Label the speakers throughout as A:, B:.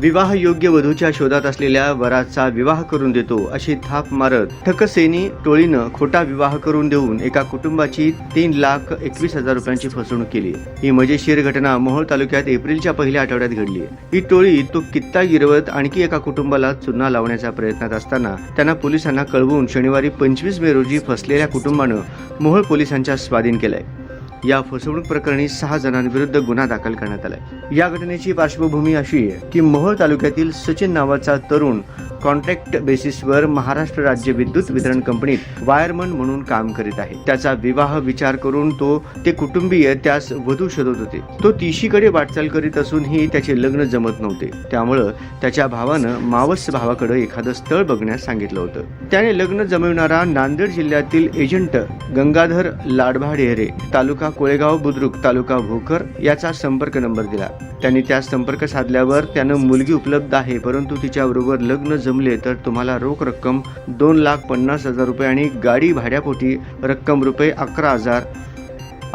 A: विवाह योग्य वधूच्या शोधात असलेल्या वराचा विवाह करून देतो अशी थाप मारत ठकसेनी टोळीनं खोटा विवाह करून देऊन एका कुटुंबाची तीन लाख एकवीस हजार रुपयांची फसवणूक केली. ही मजेशीर घटना मोहोळ तालुक्यात एप्रिलच्या पहिल्या आठवड्यात घडली. ही टोळी तो कित्ता गिरवत आणखी एका कुटुंबाला चुना लावण्याच्या प्रयत्नात असताना त्यांना पोलिसांना कळवून शनिवारी पंचवीस मे रोजी फसलेल्या कुटुंबानं मोहोळ पोलिसांच्या स्वाधीन केलंय. या फसवणूक प्रकरणी सहा जणांविरुद्ध गुन्हा दाखल करण्यात आलाय. या घटनेची पार्श्वभूमी अशी आहे की मोहोळ तालुक्यातील सचिन नावाचा तरुण कॉन्ट्रॅक्ट बेसिसवर महाराष्ट्र राज्य विद्युत वितरण कंपनीत वायरमन म्हणून काम करीत आहे. त्याचा विवाह विचार करून तो ते कुटुंबीय त्यास वधू शोधत होते. तो तिशीकडे वाटचाल करीत असूनही त्याचे लग्न जमत नव्हते. त्यामुळं त्याच्या भावानं मावस भावाकडे एखादं स्थळ बघण्यास सांगितलं होतं. त्याने लग्न जमविणारा नांदेड जिल्ह्यातील एजंट गंगाधर लाडभाडेहरे तालुका कोळेगाव बुद्रुक तालुका भोकर याचा संपर्क नंबर दिला. त्यांनी त्यास संपर्क साधल्यावर त्यानं मुलगी उपलब्ध आहे परंतु तिच्याबरोबर लग्न जम जमले तर तुम्हाला रोख रक्कम दोन लाख पन्नास हजार रुपये आणि गाडी भाड्यापोटी रक्कम रुपये अकरा हजार.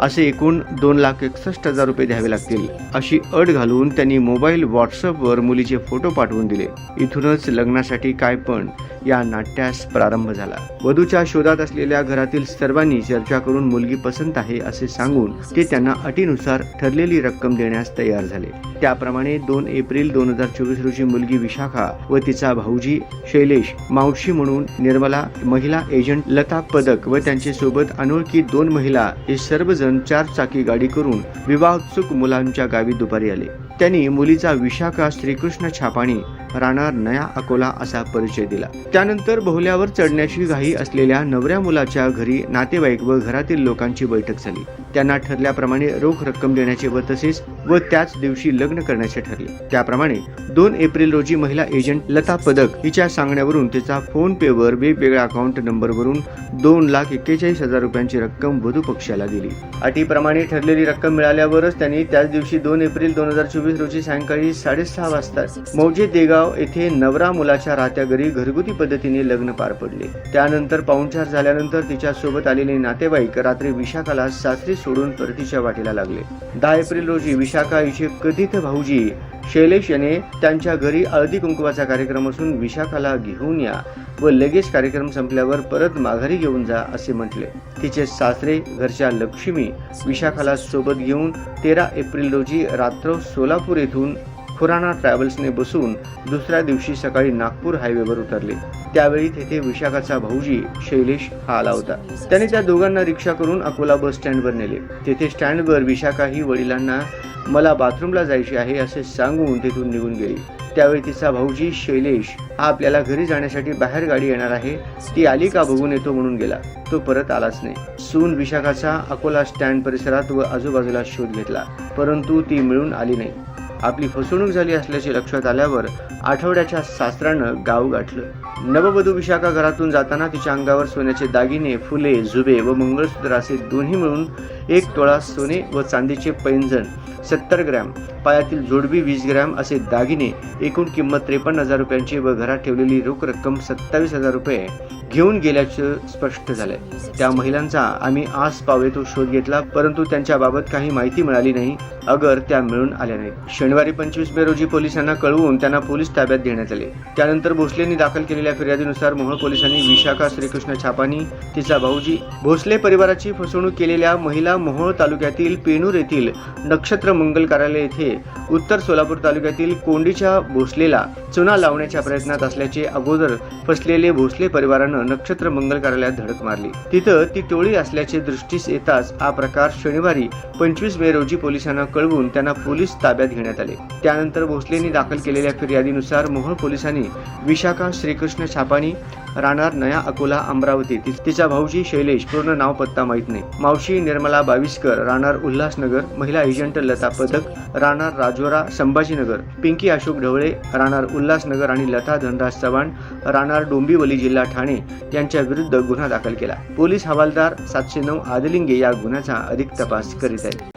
A: असे एकूण दोन लाख एकसष्ट हजार रुपये द्यावे लागतील. अशी अट घालून त्यांनी मोबाईल व्हॉट्सअपवर मुलीचे फोटो पाठवून दिले. इथूनच लग्नासाठी काय पण या नाट्यास प्रारंभ झाला. वधूच्या शोधात असलेल्या घरातील सर्वांनी चर्चा करून मुलगी पसंत आहे असे सांगून ते त्यांना अटीनुसार ठरलेली रक्कम देण्यास तयार झाले. त्याप्रमाणे दोन एप्रिल दोन हजार चोवीस रोजी मुलगी विशाखा व तिचा भाऊजी शैलेश मावशी म्हणून निर्मला महिला एजंट लता पदक व त्यांचे सोबत अनोळखी दोन महिला हे सर्वजण चार चाकी गाडी करून विवाहोत्सुक मुलांच्या गावी दुपारी आले. त्यांनी मुलीचा विशाखा श्रीकृष्ण छापाणी राहणार नया अकोला असा परिचय दिला. त्यानंतर बहुल्यावर चढण्याची घाई असलेल्या नवऱ्या मुलाच्या घरी नातेवाईक व घरातील लोकांची बैठक झाली. त्यांना ठरल्याप्रमाणे रोख रक्कम देण्याचे व तसेच व त्याच दिवशी लग्न करण्याचे ठरले. त्याप्रमाणे दोन एप्रिल रोजी महिला एजंट लता पदक हिच्या सांगण्यावरून तिचा फोन पेवर वेगवेगळ्या अकाउंट नंबरवरून दोन लाख एक्केचाळीस हजार रुपयांची रक्कम वधू पक्षाला दिली. अटीप्रमाणे ठरलेली रक्कम मिळाल्यावरच त्यांनी त्याच दिवशी दोन एप्रिल दोन हजार चोवीस रोजी सायंकाळी साडेसहा वाजता मौजे देगाव येथे नवरा मुलाच्या राहत्या घरी घरगुती पद्धतीने लग्न पार पडले. त्यानंतर पाहुणचार झाल्यानंतर तिच्या सोबत आलेले नातेवाईक रात्री विशाखाला सासरी सोडून परतीच्या वाटेला लागले. दहा एप्रिल रोजी विशाखा हिचे कथित भाऊजी शैलेश याने त्यांच्या घरी हळदी कुंकवाचा कार्यक्रम असून विशाखाला घेऊन या व लगेच कार्यक्रम संपल्यावर परत माघारी घेऊन जा असे म्हटले. तिचे सासरे घरच्या लक्ष्मी विशाखाला सोबत घेऊन तेरा एप्रिल रोजी रात्र सोलापूर येथून खुराणा ट्रॅव्हल्सने बसून दुसऱ्या दिवशी सकाळी नागपूर हायवेवर उतरले. त्यावेळी तेथे विशाखाचा भाऊजी शैलेश हा आला होता. त्याने त्या दोघांना रिक्षा करून अकोला बस स्टँडवर नेले. तेथे स्टँडवर विशाखा ही वडिलांना मला बाथरूमला जायचे आहे असे सांगून तिथून निघून गेली. त्यावेळी तिचा भाऊजी शैलेश हा आपल्याला घरी जाण्यासाठी बाहेर गाडी येणार आहे. ती आली का बघून येतो म्हणून गेला. तो परत आलाच नाही. सून विशाखाचा अकोला स्टँड परिसरात व आजूबाजूला शोध घेतला परंतु ती मिळून आली नाही. आपली फसवणूक झाली असल्याचे लक्षात आल्यावर आठवड्याच्या सासऱ्यानं गाव गाठलं. नववधू विशाखा घरातून जाताना तिच्या अंगावर सोन्याचे दागिने फुले जुबे व मंगळसूत्र असे दोन्ही मिळून एक तोळा सोने व चांदीचे पैंजण सत्तर ग्रॅम पायातील जोडबी वीस ग्रॅम असे दागिने एकूण किंमत त्रेपन्न हजार रुपयांची व घरात ठेवलेली रोख रक्कम सत्तावीस हजार रुपये घेऊन गेल्याचं स्पष्ट झालंय. त्या महिलांचा आम्ही आस पावे तो शोध घेतला परंतु त्यांच्याबाबत काही माहिती मिळाली नाही अगर त्या मिळून आल्या नाहीत. शनिवारी पंचवीस मे रोजी पोलिसांना कळवून त्यांना पोलीस ताब्यात देण्यात आले. त्यानंतर भोसलेंनी दाखल केलेल्या फिर्यादीनुसार मोहोळ पोलिसांनी विशाखा श्रीकृष्ण छापानी तिचा भाऊजी भोसले परिवाराची फसवणूक केलेल्या महिला मोहोळ तालुक्यातील पेनूर येथील नक्षत्र मंगल कार्यालय येथे उत्तर सोलापूर तालुक्यातील कोंडीच्या भोसलेला चुना लावण्याच्या प्रयत्नात असल्याचे अगोदर फसलेले भोसले परिवारानं नक्षत्र मंगल कार्यालयात धडक मारली. तिथं ती टोळी असल्याचे दृष्टीस येताच हा प्रकार शनिवारी पंचवीस मे रोजी पोलिसांना कळवून त्यांना पोलीस ताब्यात घेण्यात आले. त्यानंतर भोसलेंनी दाखल केलेल्या फिर्यादीनुसार मोहोळ पोलिसांनी विशाखा श्रीकृष्ण छापानी राहणार नया अकोला अमरावती तिचा भाऊजी शैलेश पूर्ण नाव पत्ता माहीत नाही. मावशी निर्मला बाविस्कर राहणार उल्हासनगर महिला एजंट लता पदक राहणार राजोरा संभाजीनगर पिंकी अशोक ढवळे राहणार उल्हासनगर आणि लता धनराज चव्हाण राहणार डोंबिवली जिल्हा ठाणे यांच्या विरुद्ध गुन्हा दाखल केला. पोलीस हवालदार सातशे नऊ आदलिंगे या गुन्ह्याचा अधिक तपास करीत आहेत.